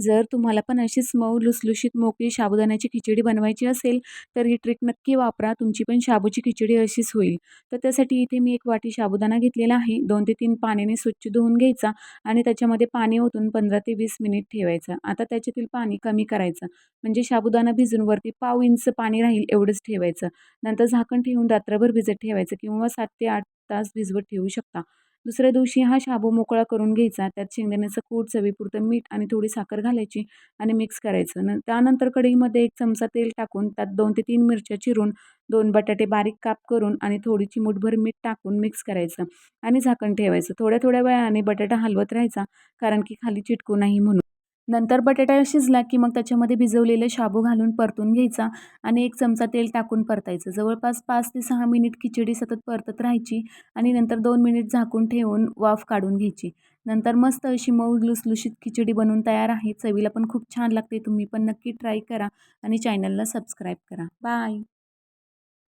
जर तुम्हाला पण अशीच मऊ लुसलुशीत मोकळी साबुदाण्याची खिचडी बनवायची असेल तर ही ट्रिक नक्की वापरा. तुमची पण शाबूची खिचडी अशीच होईल. तर त्यासाठी इथे मी एक वाटी साबुदाणा घेतलेला आहे. दोन ते तीन पाण्याने स्वच्छ धुवून घ्यायचा आणि त्याच्यामध्ये पाणी ओतून पंधरा ते वीस मिनिट ठेवायचं. आता त्याच्यातील पाणी कमी करायचं. म्हणजे साबुदाणा भिजून वरती पाव इंच पाणी राहील एवढंच ठेवायचं. नंतर झाकण ठेवून रात्रभर भिजत ठेवायचं किंवा सात ते आठ तास भिजवत ठेवू शकता. दुसऱ्या दिवशी हा शाबू मोकळा करून घ्यायचा. त्यात शेंगदाण्याचं कूट चवीपुरतं मीठ आणि थोडी साखर घालायची आणि मिक्स करायचं. न त्यानंतर कढईमध्ये एक चमचा तेल टाकून त्यात दोन ते तीन मिरच्या चिरून दोन बटाटे बारीक काप करून आणि थोडी चिमूटभर मीठ टाकून मिक्स करायचं आणि झाकण ठेवायचं. थोड्या थोड्या वेळाने बटाटा हलवत राहायचा कारण की खाली चिटकू नाही म्हणून. नंतर बटाटा शिजला की मग त्याच्यामध्ये भिजवलेले शाबू घालून परतून घ्यायचा आणि एक चमचा तेल टाकून परतायचं. जवळपास पाच ते सहा मिनिट खिचडी सतत परतत राहायची आणि नंतर दोन मिनिट झाकून ठेवून वाफ काढून घ्यायची. नंतर मस्त अशी मऊ लुसलुशीत खिचडी बनवून तयार आहे. चवीला पण खूप छान लागते. तुम्ही पण नक्की ट्राय करा आणि चॅनलला सबस्क्राईब करा. बाय!